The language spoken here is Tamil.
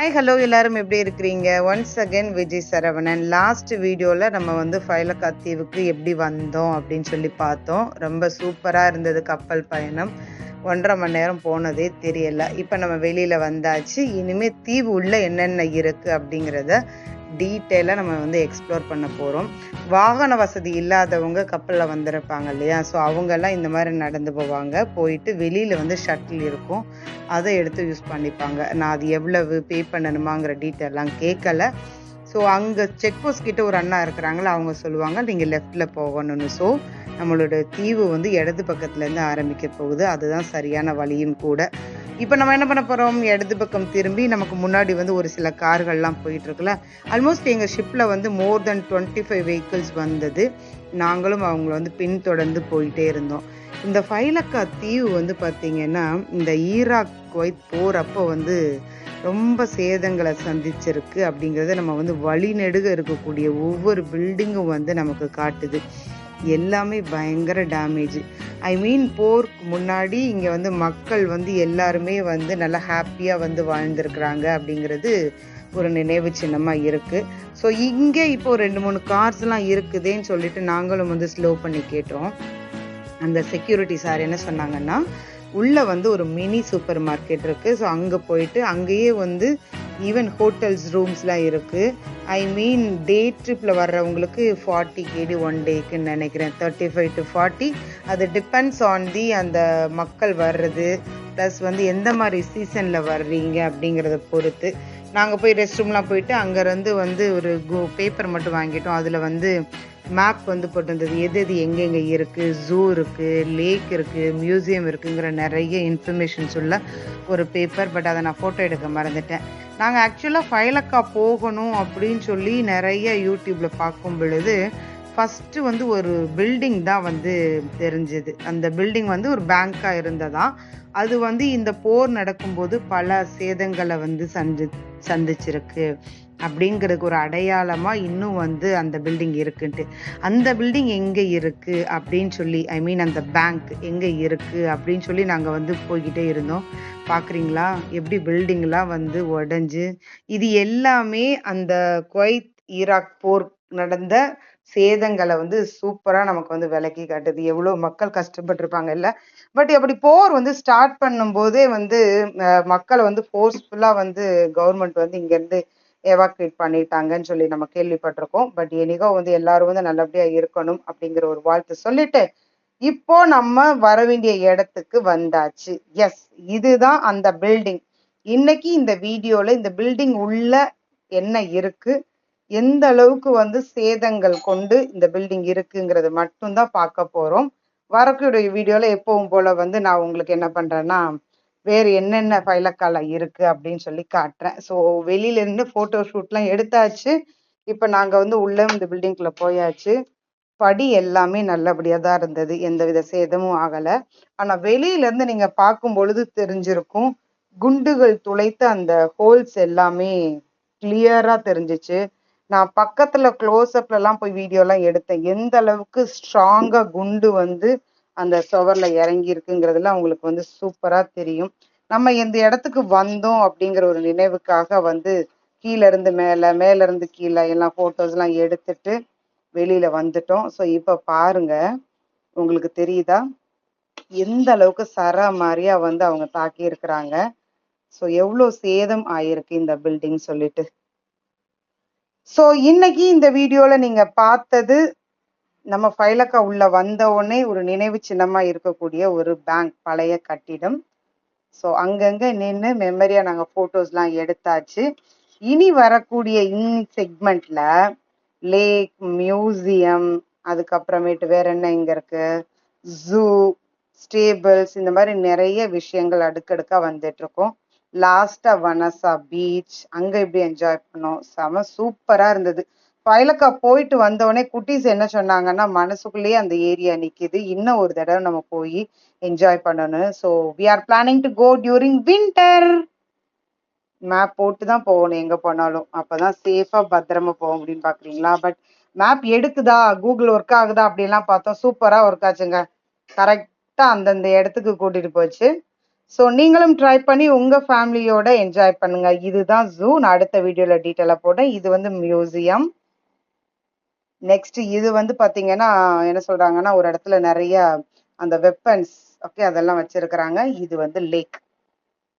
ஹாய் ஹலோ எல்லாரும் எப்படி இருக்கிறீங்க? Once again Vijay Saravanan. Last வீடியோவில் நம்ம வந்து ஃபைலக்கா தீவுக்கு எப்படி வந்தோம் அப்படின்னு சொல்லி பார்த்தோம். ரொம்ப சூப்பராக இருந்தது கப்பல் பயணம். ஒன்றரை மணி நேரம் போனதே தெரியல. இப்போ நம்ம வெளியில் வந்தாச்சு. இனிமேல் தீவு உள்ள என்னென்ன இருக்குது அப்படிங்கிறத டீட்டெயிலாக நம்ம வந்து எக்ஸ்ப்ளோர் பண்ண போகிறோம் வாகன வசதி இல்லாதவங்க கப்பலில் வந்திருப்பாங்க இல்லையா? ஸோ அவங்கெல்லாம் இந்த மாதிரி நடந்து போவாங்க. போயிட்டு வெளியில் வந்து ஷட்டில் இருக்கும். அதை எடுத்து யூஸ் பண்ணிப்பாங்க. நான் அது எவ்வளவு பே பண்ணணுமாங்கிற டீட்டெயிலாம் கேட்கல. ஸோ அங்கே செக் போஸ்ட் கிட்ட ஒரு அண்ணா இருக்கிறாங்களா அவங்க சொல்லுவாங்க நீங்கள் லெஃப்டில் போகணும்னு. ஸோ நம்மளோட தீவு வந்து இடது பக்கத்துலேருந்து ஆரம்பிக்க போகுது. அதுதான் சரியான வழியும் கூட. இப்போ நம்ம என்ன பண்ண போகிறோம் இடது பக்கம் திரும்பி நமக்கு முன்னாடி வந்து ஒரு சில கார்கள்லாம் போயிட்டு இருக்குல்ல ஆல்மோஸ்ட் எங்கள் ஷிப்பில் வந்து more than twenty five vehicles வந்தது. நாங்களும் அவங்கள வந்து பின்தொடர்ந்து போயிட்டே இருந்தோம். இந்த ஃபைலக்கா தீவு வந்து பார்த்தீங்கன்னா இந்த ஈராக் குவைத் போகிறப்போ வந்து ரொம்ப சேதங்களை சந்திச்சிருக்கு அப்படிங்கிறத நம்ம வந்து வழிநெடுக இருக்கக்கூடிய ஒவ்வொரு பில்டிங்கும் வந்து நமக்கு காட்டுது. எல்லாமே பயங்கர டேமேஜ் ஐ மீன் போருக்கு முன்னாடி இங்கே வந்து மக்கள் வந்து எல்லாருமே வந்து நல்லா ஹாப்பியாக வந்து வாழ்ந்துருக்குறாங்க அப்படிங்கிறது ஒரு நினைவு சின்னமாக இருக்குது ஸோ இங்கே இப்போ ரெண்டு மூணு கார்ஸ்லாம் இருக்குதேன்னு சொல்லிட்டு நாங்களும் வந்து ஸ்லோ பண்ணி கேட்டோம். அந்த செக்யூரிட்டி சார் என்ன சொன்னாங்கன்னா உள்ளே வந்து ஒரு மினி சூப்பர் மார்க்கெட் இருக்குது ஸோ அங்கே போயிட்டு அங்கேயே வந்து ஈவன் ஹோட்டல்ஸ் ரூம்ஸ்லாம் இருக்குது ஐ மீன் டே ட்ரிப்பில் வர்றவங்களுக்கு ஃபார்ட்டி கேடி ஒன் டேக்குன்னு நினைக்கிறேன். தேர்ட்டி ஃபைவ் டு ஃபார்ட்டி அது டிபெண்ட்ஸ் ஆன் தி அந்த மக்கள் வர்றது ப்ளஸ் வந்து எந்த மாதிரி சீசனில் வர்றீங்க அப்படிங்கிறத பொறுத்து. நாங்கள் போய் ரெஸ்ட் ரூம்லாம் போயிட்டு அங்கேருந்து வந்து ஒரு கோ பேப்பர் மட்டும் வாங்கிட்டோம். அதில் வந்து மேப் வந்து போட்டிருந்தது. எது எது எங்கெங்கே இருக்குது ஜூ இருக்குது லேக் இருக்குது மியூசியம் இருக்குங்கிற நிறைய இன்ஃபர்மேஷன் சொல்ல ஒரு பேப்பர் பட் அதை நான் ஃபோட்டோ எடுக்க மறந்துட்டேன். நாங்கள் ஆக்சுவலாக ஃபைலக்கா போகணும் அப்படின்னு சொல்லி நிறைய யூடியூப்பில் பார்க்கும் பொழுது ஃபஸ்ட்டு வந்து ஒரு பில்டிங் தான் வந்து தெரிஞ்சது. அந்த பில்டிங் வந்து ஒரு பேங்க்காக இருந்ததா? அது வந்து இந்த போர் நடக்கும்போது பல சேதங்களை வந்து சந்தி சந்திச்சிருக்கு. அப்படிங்கிறதுக்கு ஒரு அடையாளமாக இன்னும் வந்து அந்த பில்டிங் இருக்குன்ட்டு. அந்த பில்டிங் எங்கே இருக்குது அப்படின்னு சொல்லி ஐ மீன் அந்த பேங்க் எங்கே இருக்குது அப்படின்னு சொல்லி நாங்கள் வந்து போய்கிட்டே இருந்தோம். பார்க்குறீங்களா எப்படி பில்டிங்லாம் வந்து உடஞ்சி இது எல்லாமே அந்த குவைத் ஈராக் போர் நடந்த சேதங்களை வந்து சூப்பராக நமக்கு வந்து விலக்கி காட்டுது. எவ்வளோ மக்கள் கஷ்டப்பட்டிருப்பாங்க இல்லை? பட் அப்படி போர் வந்து ஸ்டார்ட் பண்ணும்போதே வந்து மக்களை வந்து ஃபோர்ஸ்ஃபுல்லாக வந்து கவர்மெண்ட் வந்து இங்கேருந்து எவாக்குவேட் பண்ணிட்டாங்கன்னு சொல்லி நம்ம கேள்விப்பட்டிருக்கோம். பட் எனிகோ வந்து எல்லாரும் வந்து நல்லபடியாக இருக்கணும் அப்படிங்கிற ஒரு வாழ்த்து சொல்லிட்டு இப்போ நம்ம வர வேண்டிய இடத்துக்கு வந்தாச்சு. எஸ் இதுதான் அந்த பில்டிங் இன்னைக்கு இந்த வீடியோல இந்த பில்டிங் உள்ள என்ன இருக்கு? எந்த அளவுக்கு வந்து சேதங்கள் கொண்டு இந்த பில்டிங் இருக்குங்கிறது மட்டும்தான் பார்க்க போறோம். வரக்கூடிய வீடியோல எப்பவும் போல வந்து நான் உங்களுக்கு என்ன பண்றேன்னா வேறு என்னென்ன ஃபைலக்கால இருக்கு அப்படின்னு சொல்லி காட்டுறேன். ஸோ வெளியில இருந்து ஃபோட்டோ ஷூட்லாம் எடுத்தாச்சு. இப்போ நாங்கள் வந்து உள்ள இந்த பில்டிங்குள்ள போயாச்சு. படி எல்லாமே நல்லபடியாக தான் இருந்தது. எந்தவித சேதமும் ஆகலை. ஆனால் வெளியில இருந்து நீங்க பார்க்கும் பொழுது தெரிஞ்சிருக்கும் குண்டுகள் துளைத்த அந்த ஹோல்ஸ் எல்லாமே கிளியரா தெரிஞ்சிச்சு. நான் பக்கத்துல க்ளோஸ்அப்ல எல்லாம் போய் வீடியோ எல்லாம் எடுத்தேன். எந்த அளவுக்கு ஸ்ட்ராங்கா குண்டு வந்து அந்த சுவர்ல இறங்கி இருக்குங்கிறதுல அவங்களுக்கு வந்து சூப்பரா தெரியும். நம்ம இந்த இடத்துக்கு வந்தோம் அப்படிங்கிற ஒரு நினைவுக்காக வந்து கீழ இருந்து மேல மேல இருந்து கீழே எல்லாம் போட்டோஸ் எல்லாம் எடுத்துட்டு வெளியில வந்துட்டோம். ஸோ இப்ப பாருங்க. உங்களுக்கு தெரியுதா? எந்த அளவுக்கு சர மாதிரியா வந்து அவங்க தாக்கி இருக்கிறாங்க ஸோ எவ்வளோ சேதம் ஆயிருக்கு இந்த பில்டிங் சொல்லிட்டு. ஸோ இன்னைக்கு இந்த வீடியோவில் நீங்கள் பார்த்தது நம்ம ஃபைலக்கா உள்ள வந்த உடனே ஒரு நினைவு சின்னமாக இருக்கக்கூடிய ஒரு பேங்க் பழைய கட்டிடம். ஸோ அங்கங்கே நின்று மெமரியாக நாங்கள் ஃபோட்டோஸ்லாம் எடுத்தாச்சு. இனி வரக்கூடிய இன் செக்மெண்ட்ல லேக் மியூசியம் அதுக்கப்புறமேட்டு வேற என்ன இங்க இருக்கு? ஜூ ஸ்டேபிள்ஸ் இந்த மாதிரி நிறைய விஷயங்கள் அடுக்கடுக்கா வந்துட்டு இருக்கோம். லாஸ்டா வனசா பீச் அங்க இப்படி என்ஜாய் பண்ணோம். செம சூப்பரா இருந்தது. ஃபைலக்கா போயிட்டு வந்தோடனே குட்டீஸ் என்ன சொன்னாங்கன்னா மனசுக்குள்ளேயே அந்த ஏரியா நிக்குது. இன்னும் ஒரு தடவை நம்ம போய் என்ஜாய் பண்ணணும் so we are planning to go during winter map போட்டு தான் போகணும் எங்க போனாலும். அப்பதான் சேஃபா பத்திரமா போக முடியும் பாக்குறீங்களா? பட் மேப் எடுக்குதா? கூகுள் ஒர்க் ஆகுதா? அப்படிலாம் பார்த்தோம். சூப்பரா ஒர்க் ஆச்சுங்க. கரெக்டா அந்தந்த இடத்துக்கு கூட்டிட்டு போச்சு. ஸோ நீங்களும் ட்ரை பண்ணி உங்கள் ஃபேமிலியோட என்ஜாய் பண்ணுங்க. இதுதான் ஜூ நான் அடுத்த வீடியோவில் டீட்டெயிலாக போட்டேன் இது வந்து மியூசியம் நெக்ஸ்ட் இது வந்து பார்த்தீங்கன்னா என்ன சொல்கிறாங்கன்னா ஒரு இடத்துல நிறைய அந்த வெப்பன்ஸ் ஓகே அதெல்லாம் வச்சிருக்கிறாங்க. இது வந்து லேக்